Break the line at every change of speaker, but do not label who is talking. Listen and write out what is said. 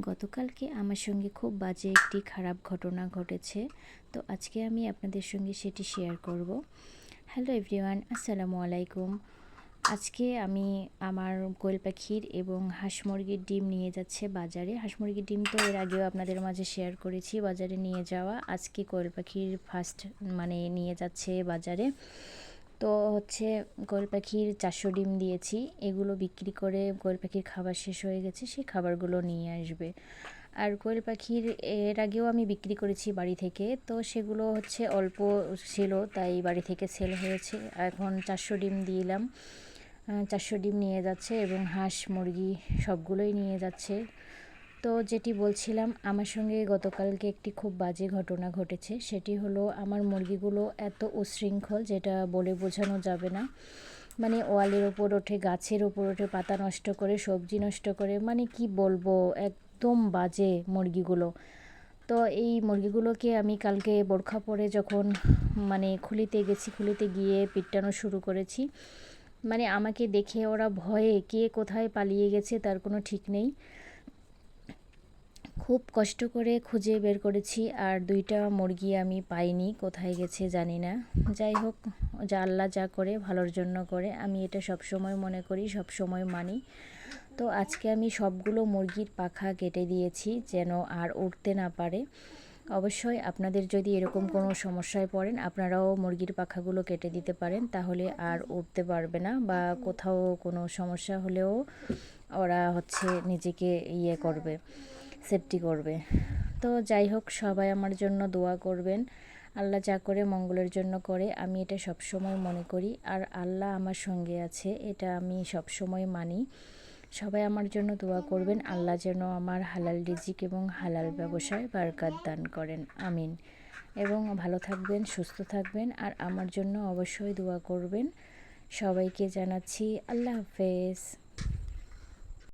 গতকালকে আমার সঙ্গে খুব বাজে একটি খারাপ ঘটনা ঘটেছে। তো আজকে আমি আপনাদের সঙ্গে সেটি শেয়ার করব। হ্যালো এভরিওয়ান আসসালামু আলাইকুম। আজকে আমি আমার কোয়েল পাখির এবং হাঁস মুরগির ডিম নিয়ে যাচ্ছে বাজারে। হাঁস মুরগির ডিম তো এর আগেও আপনাদের মাঝে শেয়ার করেছি, বাজারে নিয়ে যাওয়া। আজকে কোয়েল পাখির ফার্স্ট মানে নিয়ে যাচ্ছে বাজারে। তো হচ্ছে কোয়েল পাখির চারশো ডিম দিয়েছি। এগুলো বিক্রি করে কোয়েল পাখির খাবার শেষ হয়ে গেছে, সেই খাবারগুলো নিয়ে আসবে। আর কোয়েল পাখির, এর আগেও আমি বিক্রি করেছি বাড়ি থেকে, তো সেগুলো হচ্ছে অল্প ছিল, তাই বাড়ি থেকে সেল হয়েছে। এখন চারশো ডিম দিলাম চারশো ডিম নিয়ে যাচ্ছে এবং হাঁস, মুরগি সবগুলোই নিয়ে যাচ্ছে। তো যেটি বলছিলাম, আমার সঙ্গে গতকালকে একটি খুব বাজে ঘটনা ঘটেছে। সেটি হলো, আমার মুরগিগুলো এত উশৃঙ্খল, যেটা বলে বোঝানো যাবে না। মানে ওয়ালের ওপর ওঠে, গাছের ওপর ওঠে, পাতা নষ্ট করে, সবজি নষ্ট করে মানে কি বলব, একদম বাজে মুরগিগুলো। তো এই মুরগিগুলোকে আমি কালকে বোরখা পরে যখন মানে খুলিতে গেছি, খুলিতে গিয়ে পিটানো শুরু করেছি। মানে আমাকে দেখে ওরা ভয়ে, কে কোথায় পালিয়ে গেছে তার কোনো ঠিক নেই। খুব কষ্ট করে খুঁজে বের করেছি, আর দুইটা মুরগি আমি পাইনি, কোথায় গেছে জানি না। যাই হোক, যা আল্লাহ যা করে, ভালোর জন্য করে। আমি এটা সব সময় মনে করি সব সময় মানি। তো আজকে আমি সবগুলো মুরগির পাখা কেটে দিয়েছি, যেন আর উঠতে না পারে। অবশ্যই আপনাদের যদি এরকম কোনো সমস্যায় পড়েন, আপনারাও মুরগির পাখাগুলো কেটে দিতে পারেন, তাহলে আর উঠতে পারবে না, বা কোথাও কোনো সমস্যা হলেও ওরা হচ্ছে নিজেকে ইয়ে করবে। সেফটি করবে। তো যাই হোক, সবাই আমার জন্য দোয়া করবেন। আল্লাহ যা করে মঙ্গলের জন্য করে, আমি এটা সবসময় মনে করি। আর আল্লাহ আমার সঙ্গে আছে, এটা আমি সবসময় মানি। সবাই আমার জন্য দোয়া করবেন। আল্লাহ যেন আমার হালাল রিজিক এবং হালাল ব্যবসায় বারকাত দান করেন। আমিন। এবং ভালো থাকবেন, সুস্থ থাকবেন, আর আমার জন্য অবশ্যই দোয়া করবেন। সবাইকে জানাচ্ছি আল্লাহ হাফেজ।